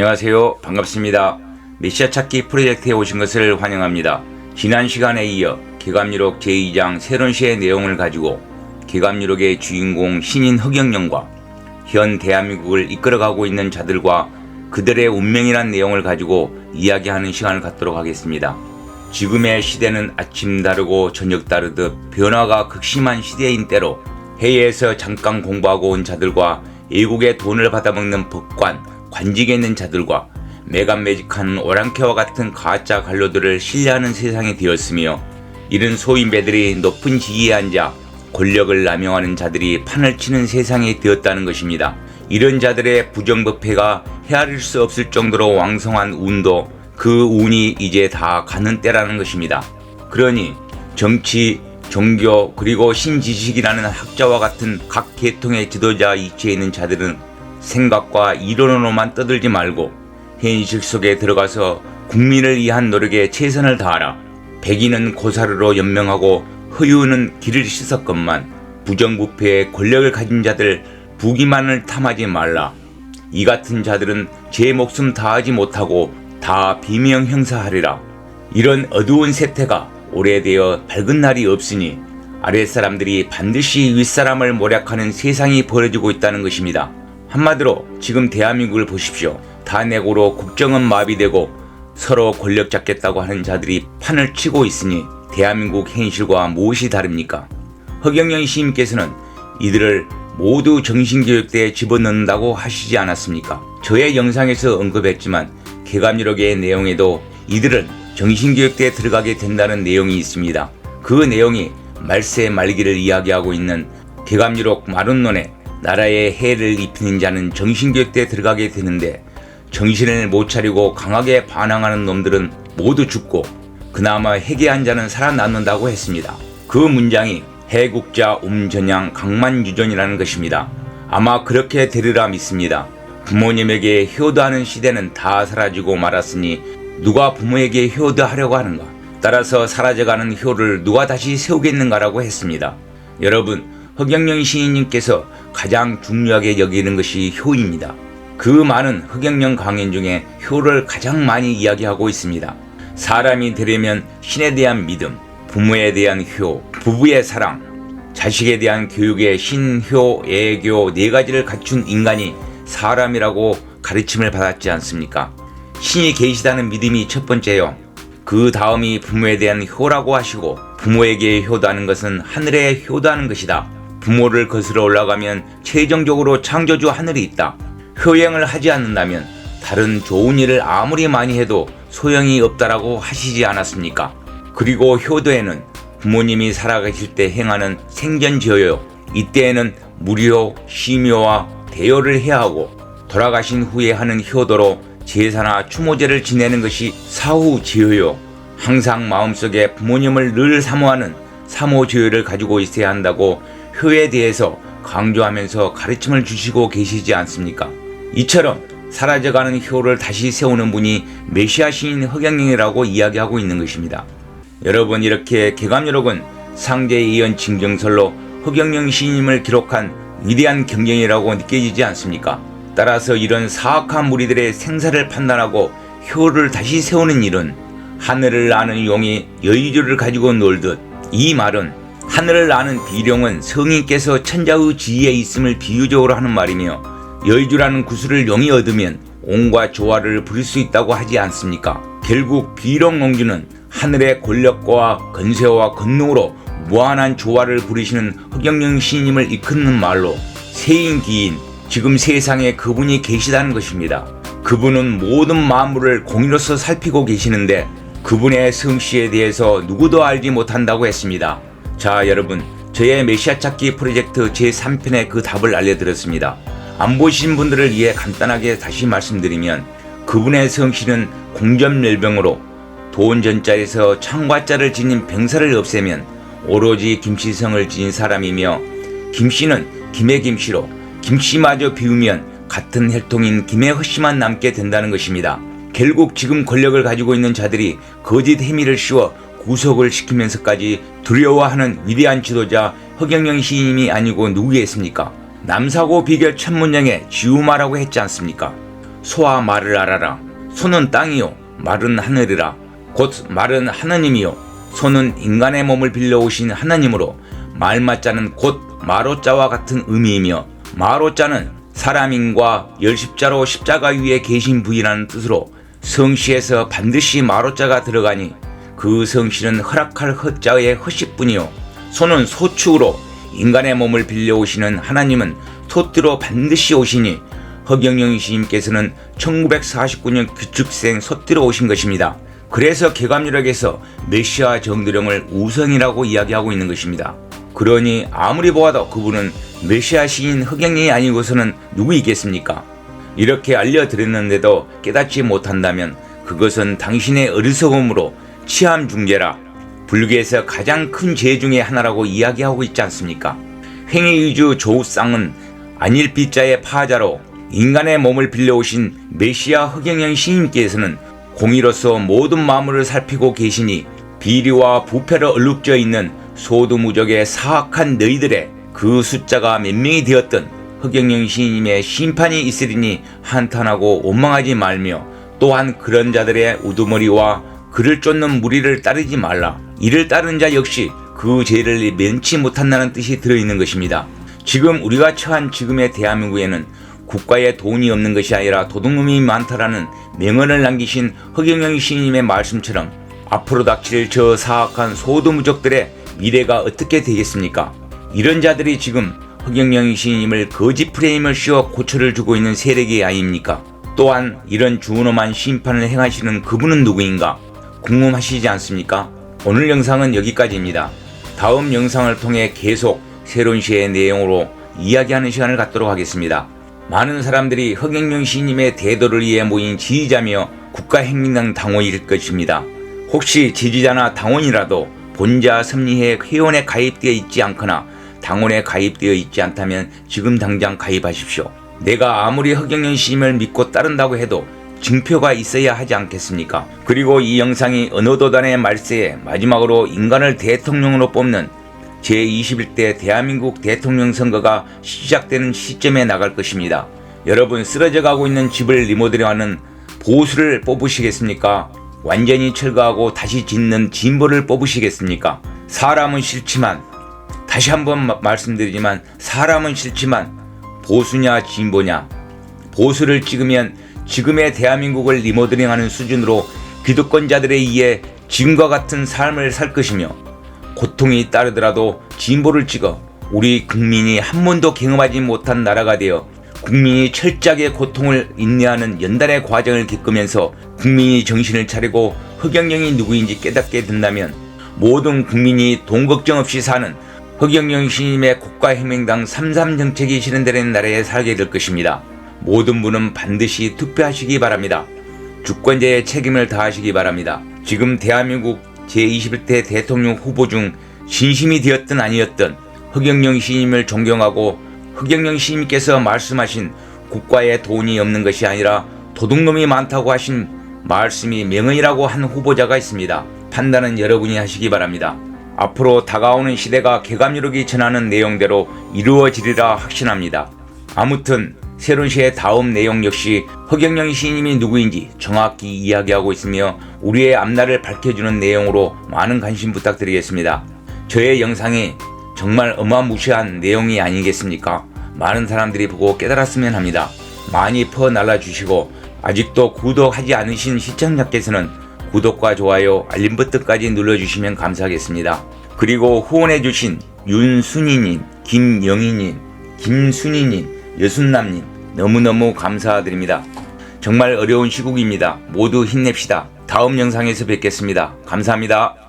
안녕하세요. 반갑습니다. 메시아 찾기 프로젝트에 오신 것을 환영합니다. 지난 시간에 이어 개감유록 제2장 새로운 시의 내용을 가지고 개감유록의 주인공 신인 흑영령과 현 대한민국을 이끌어가고 있는 자들과 그들의 운명이란 내용을 가지고 이야기하는 시간을 갖도록 하겠습니다. 지금의 시대는 아침 다르고 저녁 다르듯 변화가 극심한 시대인 때로 해외에서 잠깐 공부하고 온 자들과 외국의 돈을 받아먹는 법관, 관직에 있는 자들과 매간 매직한 오랑캐와 같은 가짜 관료들을 신뢰하는 세상이 되었으며 이런 소인배들이 높은 지위에 앉아 권력을 남용하는 자들이 판을 치는 세상이 되었다는 것입니다. 이런 자들의 부정부패가 헤아릴 수 없을 정도로 왕성한 운도 그 운이 이제 다 가는 때라는 것입니다. 그러니 정치, 종교 그리고 신지식이라는 학자와 같은 각 계통의 지도자 이치에 있는 자들은 생각과 이론으로만 떠들지 말고 현실 속에 들어가서 국민을 위한 노력에 최선을 다하라. 백인은 고사르로 연명하고 허유는 길을 씻었건만 부정부패의 권력을 가진 자들 부기만을 탐하지 말라. 이 같은 자들은 제 목숨 다하지 못하고 다 비명 형사하리라. 이런 어두운 세태가 오래되어 밝은 날이 없으니 아랫사람들이 반드시 윗사람을 모략하는 세상이 벌어지고 있다는 것입니다. 한마디로 지금 대한민국을 보십시오. 탄핵으로 국정은 마비되고 서로 권력 잡겠다고 하는 자들이 판을 치고 있으니 대한민국 현실과 무엇이 다릅니까? 허경영 시인께서는 이들을 모두 정신교육대에 집어넣는다고 하시지 않았습니까? 저의 영상에서 언급했지만 개감유록의 내용에도 이들은 정신교육대에 들어가게 된다는 내용이 있습니다. 그 내용이 말세 말기를 이야기하고 있는 개감유록 마룬론에 나라에 해를 입히는 자는 정신교육대에 들어가게 되는데 정신을 못 차리고 강하게 반항하는 놈들은 모두 죽고 그나마 해계한 자는 살아남는다고 했습니다. 그 문장이 해국자 um전양 강만유전이라는 것입니다. 아마 그렇게 되리라 믿습니다. 부모님에게 효도하는 시대는 다 사라지고 말았으니 누가 부모에게 효도하려고 하는가? 따라서 사라져가는 효를 누가 다시 세우겠는가라고 했습니다. 여러분, 허경영 시인님께서 가장 중요하게 여기는 것이 효입니다. 그 많은 흑영령 강연 중에 효를 가장 많이 이야기하고 있습니다. 사람이 되려면 신에 대한 믿음, 부모에 대한 효, 부부의 사랑, 자식에 대한 교육의 신효, 애교 네 가지를 갖춘 인간이 사람이라고 가르침을 받았지 않습니까? 신이 계시다는 믿음이 첫 번째요. 그 다음이 부모에 대한 효라고 하시고 부모에게 효도하는 것은 하늘에 효도하는 것이다. 부모를 거슬러 올라가면 최종적으로 창조주 하늘이 있다. 효행을 하지 않는다면 다른 좋은 일을 아무리 많이 해도 소용이 없다라고 하시지 않았습니까? 그리고 효도에는 부모님이 살아계실 때 행하는 생전지효요. 이때에는 무료, 심효와 대효를 해야 하고 돌아가신 후에 하는 효도로 제사나 추모제를 지내는 것이 사후지효요. 항상 마음속에 부모님을 늘 사모하는 사모지효를 가지고 있어야 한다고 효에 대해서 강조하면서 가르침을 주시고 계시지 않습니까? 이처럼 사라져가는 효를 다시 세우는 분이 메시아 신인 흑양령이라고 이야기하고 있는 것입니다. 여러분 이렇게 개감유록은 상대 이연 징정설로 흑영령 시인임을 기록한 위대한 경쟁이라고 느껴지지 않습니까? 따라서 이런 사악한 무리들의 생사를 판단하고 효를 다시 세우는 일은 하늘을 나는 용이 여의주를 가지고 놀듯 이 말은 하늘을 나는 비룡은 성인께서 천자의 지위에 있음을 비유적으로 하는 말이며 여의주라는 구슬을 용이 얻으면 온과 조화를 부릴 수 있다고 하지 않습니까? 결국 비룡공주는 하늘의 권력과 건세와 권능으로 무한한 조화를 부리시는 흑영령 시인님을 이끄는 말로 세인 기인 지금 세상에 그분이 계시다는 것입니다. 그분은 모든 만물을 공의로서 살피고 계시는데 그분의 성씨에 대해서 누구도 알지 못한다고 했습니다. 자 여러분 저의 메시아 찾기 프로젝트 제3편의 그 답을 알려드렸습니다. 안 보신 분들을 위해 간단하게 다시 말씀드리면 그분의 성씨는 공점열병으로 돈 전자에서 창과자를 지닌 병사를 없애면 오로지 김씨성을 지닌 사람이며 김씨는 김의 김씨로 김씨마저 비우면 같은 혈통인 김의 허씨만 남게 된다는 것입니다. 결국 지금 권력을 가지고 있는 자들이 거짓 해미를 씌워 구속을 시키면서까지 두려워하는 위대한 지도자 허경영 시인이 아니고 누구겠습니까? 남사고 비결 천문영에 지우마라고 했지 않습니까? 소와 말을 알아라. 소는 땅이요 말은 하늘이라. 곧 말은 하나님이요 소는 인간의 몸을 빌려오신 하나님으로 말마자는 곧 마로자와 같은 의미이며 마로자는 사람인과 열십자로 십자가 위에 계신 부이라는 뜻으로 성시에서 반드시 마로자가 들어가니 그 성시는 허락할 허자의 허식뿐이요 소는 소축으로 인간의 몸을 빌려오시는 하나님은 소띠로 반드시 오시니 허경영 시인께서는 1949년 규축생 소띠로 오신 것입니다. 그래서 개감유력에서 메시아 정드령을 우성이라고 이야기하고 있는 것입니다. 그러니 아무리 보아도 그분은 메시아 시인 흑영이 아니고서는 누구 있겠습니까? 이렇게 알려드렸는데도 깨닫지 못한다면 그것은 당신의 어리석음으로 치암 중재라 불교에서 가장 큰 죄 중의 하나라고 이야기하고 있지 않습니까? 행위위주 조우쌍은 안일비자의 파자로 인간의 몸을 빌려오신 메시아 흑영영 시인께서는 공의로서 모든 마음을 살피고 계시니 비리와 부패로 얼룩져 있는 소두무적의 사악한 너희들의 그 숫자가 몇 명이 되었던 흑영영 시인님의 심판이 있으리니 한탄하고 원망하지 말며 또한 그런 자들의 우두머리와 그를 쫓는 무리를 따르지 말라. 이를 따르는 자 역시 그 죄를 면치 못한다는 뜻이 들어있는 것입니다. 지금 우리가 처한 지금의 대한민국에는 국가에 돈이 없는 것이 아니라 도둑놈이 많다라는 명언을 남기신 허경영 시인님의 말씀처럼 앞으로 닥칠 저 사악한 소두무적들의 미래가 어떻게 되겠습니까? 이런 자들이 지금 허경영 시인님을 거짓 프레임을 씌워 고초를 주고 있는 세력이 아닙니까? 또한 이런 주원엄한 심판을 행하시는 그분은 누구인가? 궁금하시지 않습니까? 오늘 영상은 여기까지입니다. 다음 영상을 통해 계속 새로운 시의 내용으로 이야기하는 시간을 갖도록 하겠습니다. 많은 사람들이 허경영 시인님의 대도를 위해 모인 지지자며 국가행민당 당원일 것입니다. 혹시 지지자나 당원이라도 본자 섭리회 회원에 가입되어 있지 않거나 당원에 가입되어 있지 않다면 지금 당장 가입하십시오. 내가 아무리 허경영 시인을 믿고 따른다고 해도 증표가 있어야 하지 않겠습니까? 그리고 이 영상이 어느 도단의 말세에 마지막으로 인간을 대통령으로 뽑는 제21대 대한민국 대통령 선거가 시작되는 시점에 나갈 것입니다. 여러분 쓰러져 가고 있는 집을 리모델링하는 보수를 뽑으시겠습니까? 완전히 철거하고 다시 짓는 진보를 뽑으시겠습니까? 사람은 싫지만 다시 한번 마- 말씀드리지만 사람은 싫지만 보수냐 진보냐 보수를 찍으면 지금의 대한민국을 리모델링하는 수준으로 기득권자들에 의해 지금과 같은 삶을 살 것이며 고통이 따르더라도 진보를 찍어 우리 국민이 한 번도 경험하지 못한 나라가 되어 국민이 철저하게 고통을 인내하는 연달의 과정을 겪으면서 국민이 정신을 차리고 흑영령이 누구인지 깨닫게 된다면 모든 국민이 돈 걱정 없이 사는 흑영령 신임의 국가혁명당 33 정책이 실현되는 나라에 살게 될 것입니다. 모든 분은 반드시 투표하시기 바랍니다. 주권자의 책임을 다하시기 바랍니다. 지금 대한민국 제21대 대통령 후보 중 진심이 되었든 아니었든 흑영령 시인을 존경하고 흑영령 시인께서 말씀하신 국가에 돈이 없는 것이 아니라 도둑놈이 많다고 하신 말씀이 명언이라고 한 후보자가 있습니다. 판단은 여러분이 하시기 바랍니다. 앞으로 다가오는 시대가 개감유력이 전하는 내용대로 이루어지리라 확신합니다. 아무튼 새로운 시의 다음 내용 역시 허경영 시인님이 누구인지 정확히 이야기하고 있으며 우리의 앞날을 밝혀주는 내용으로 많은 관심 부탁드리겠습니다. 저의 영상이 정말 어마무시한 내용이 아니겠습니까? 많은 사람들이 보고 깨달았으면 합니다. 많이 퍼 날라 주시고 아직도 구독하지 않으신 시청자께서는 구독과 좋아요, 알림 버튼까지 눌러주시면 감사하겠습니다. 그리고 후원해주신 윤순이님, 김영희님, 김순이님, 여순남님 너무너무 감사드립니다. 정말 어려운 시국입니다. 모두 힘냅시다. 다음 영상에서 뵙겠습니다. 감사합니다.